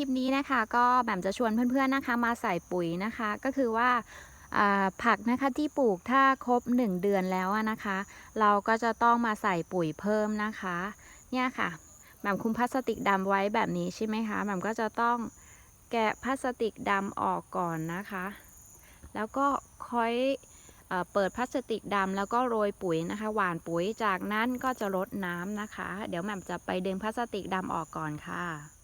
ค่ะคะ ก็แบมจะชวนเพื่อนๆนะคะ มาใส่ปุ๋ยนะคะ ก็คือว่าผักนะคะที่ปลูกถ้าครบ 1 เดือนแล้วอะนะคะ เราก็จะต้องมาใส่ปุ๋ยเพิ่มนะคะ เนี่ยค่ะแบมคุมพลาสติกดำไว้แบบนี้ใช่ไหมคะแบมก็จะต้องแกะพลาสติกดำออกก่อนนะคะ แล้วก็ค่อยเอเปิดพลาสติกดำแล้วก็โรยปุ๋ยนะคะ หว่านปุ๋ยจากนั้นก็จะรดน้ำนะคะ เดี๋ยวแหม่มจะไปดึงพลาสติกดำออกก่อนค่ะ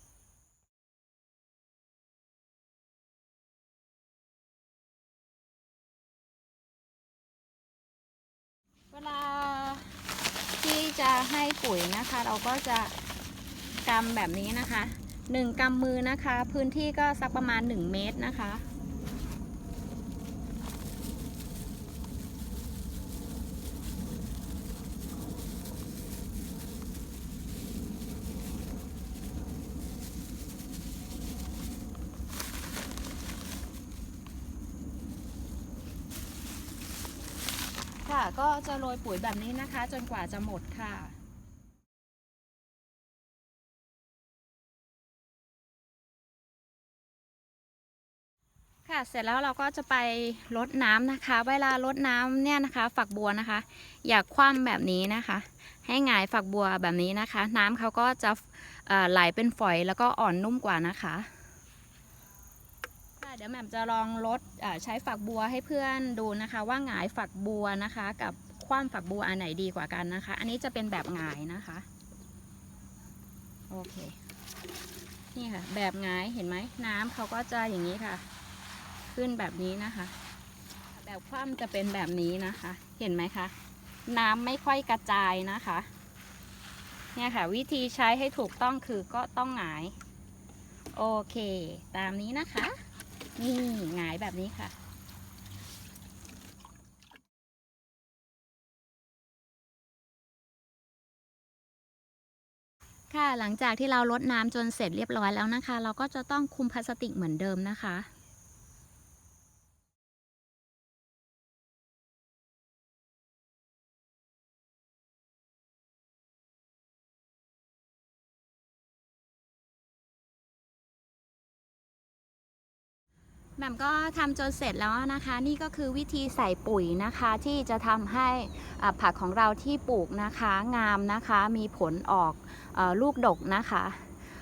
เวลาที่จะให้ปุ๋ยนะคะ เราก็จะกำแบบนี้นะคะหนึ่งกำมือนะคะ พื้นที่ก็สักประมาณ 1 เมตรนะคะ ค่ะ ก็จะโรยปุ๋ยแบบนี้นะคะ จนกว่าจะหมดค่ะค่ะเสร็จแล้วเราก็จะไปรดน้ำนะคะ เวลารดน้ำเนี่ยนะคะ ฝักบัวนะคะ อย่าคว่ำแบบนี้นะคะ ให้หงายฝักบัวแบบนี้นะคะ น้ำเขาก็จะไหลเป็นฝอยแล้วก็อ่อนนุ่มกว่านะคะ เดี๋ยวแหม่มจะลองลดใช้ฝักบัวให้เพื่อนดูนะคะ ว่าหงายฝักบัวนะคะ กับคว่ำฝักบัวอันไหนดีกว่ากันนะคะ อันนี้จะเป็นแบบหงายนะคะโอเคนี่ค่ะ แบบหงายเห็นไหมน้ำเขาก็จะอย่างนี้ค่ะ ขึ้นแบบนี้นะคะ แบบคว่ำจะเป็นแบบนี้นะคะ เห็นไหมคะน้ำไม่ค่อยกระจายนะคะ เนี่ยค่ะ วิธีใช้ให้ถูกต้องคือก็ต้องหงาย โอเค ตามนี้นะคะ นี่หงายแบบนี้ค่ะค่ะหลังจากที่เราลดน้ำจนเสร็จเรียบร้อยแล้วนะคะ เราก็จะต้องคุมพลาสติกเหมือนเดิมนะคะ แหม่มก็ทำจนเสร็จแล้วนะคะ นี่ก็คือวิธีใส่ปุ๋ยนะคะที่จะทำให้ผักของเราที่ปลูกนะคะงามนะคะมีผลออกอลูกดกนะคะ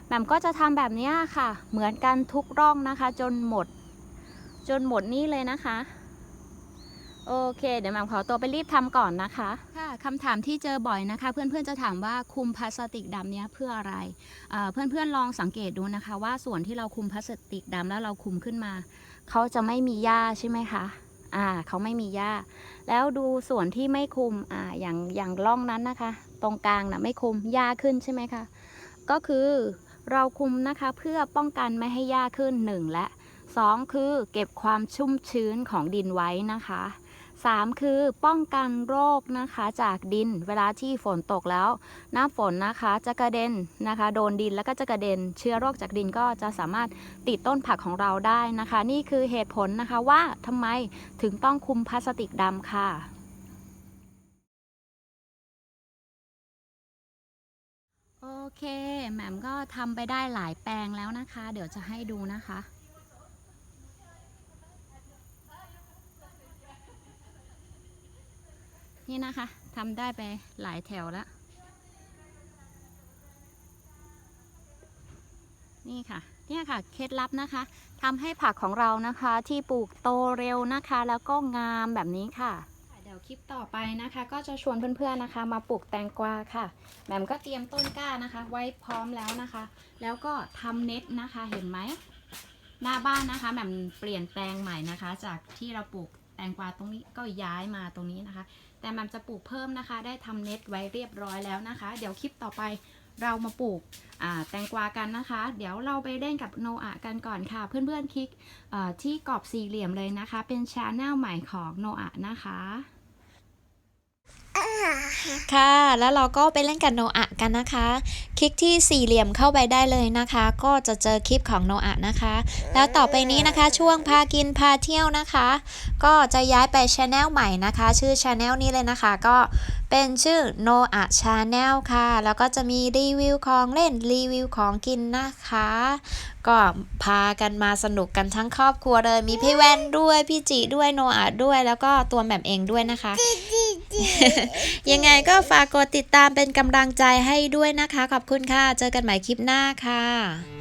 แหม่มก็จะทำแบบนี้ค่ะ เหมือนกันทุกร่องนะคะ จนหมด จนหมดนี่เลยนะคะ โอเค เดี๋ยวแหม่มขอตัวไปรีบทำก่อนนะคะ ค่ะคำถามที่เจอบ่อยนะคะ เพื่อนๆจะถามว่าคุมพลาสติกดำเนี้ยเพื่ออะไรเอ่อเพื่อนๆลองสังเกตดูนะคะ ว่าส่วนที่เราคุมพลาสติกดำแล้วเราคุมขึ้นมา เขาจะไม่มีหญ้าใช่ไหมคะอ่าเขาไม่มีหญ้า แล้วดูส่วนที่ไม่คุมอ่าอย่างอย่างร่องนั้นนะคะ ตรงกลางนะไม่คุมหญ้าขึ้นใช่ไหมคะ ก็คือเราคุมนะคะเพื่อป้องกันไม่ให้หญ้าขึ้นหนึ่งและสองคือเก็บความชุ่มชื้นของดินไว้นะคะ สามคือป้องกันโรคนะคะจากดินเวลาที่ฝนตกแล้ว น้ำฝนนะคะจะกระเด็นนะคะ โดนดินแล้วก็จะกระเด็น เชื้อโรคจากดินก็จะสามารถติดต้นผักของเราได้นะคะ นี่คือเหตุผลนะคะว่าทำไมถึงต้องคุมพลาสติกดำค่ะโอเคแหม่มก็ทำไปได้หลายแปลงแล้วนะคะ เดี๋ยวจะให้ดูนะคะ นี่นะคะทำได้ไปหลายแถวแล้ว นี่ค่ะ เนี่ยค่ะเคล็ดลับนะคะทำให้ผักของเรานะคะที่ปลูกโตเร็วนะคะ แล้วก็งามแบบนี้ค่ะเดี๋ยวคลิปต่อไปนะคะ ก็จะชวนเพื่อนๆนะคะ มาปลูกแตงกวาค่ะแหม่มก็เตรียมต้นกล้านะคะ ไว้พร้อมแล้วนะคะ แล้วก็ทำเน็ตนะคะเห็นไหมหน้าบ้านนะคะแหม่มเปลี่ยนแปลงใหม่นะคะ จากที่เราปลูก แตงกวาตรงนี้ก็ย้ายมาตรงนี้นะคะ แต่แหม่มจะปลูกเพิ่มนะคะ ได้ทำเน็ตไว้เรียบร้อยแล้วนะคะ เดี๋ยวคลิปต่อไปเรามาปลูกแตงกวากันนะคะ เดี๋ยวเราไปเล่นกับโนอากันก่อนค่ะ เพื่อนๆคลิกที่กรอบสี่เหลี่ยมเลยนะคะ เป็นชาแนลใหม่ของโนอานะคะ ค่ะ แล้วเราก็ไปเล่นกับโนอะกันนะคะ คลิกที่สี่เหลี่ยมเข้าไปได้เลยนะคะ ก็จะเจอคลิปของโนอะนะคะ แล้วต่อไปนี้นะคะ ช่วงพากินพาเที่ยวนะคะ ก็จะย้ายไปช anel ใหม่นะคะ ชื่อช anel นี้เลยนะคะ ก็เป็นชื่อ No a Channel ค่ะ แล้วก็จะมีรีวิวของเล่นรีวิวของกินนะคะ ก็พากันมาสนุกกันทั้งครอบครัวเลย มีพี่แว่นด้วย พี่จิด้วย โนอาด้วย แล้วก็ตัวแหม่มเองด้วยนะคะ ยังไงก็ฝากกดติดตามเป็นกำลังใจให้ด้วยนะคะ ขอบคุณค่ะ เจอกันใหม่คลิปหน้าค่ะ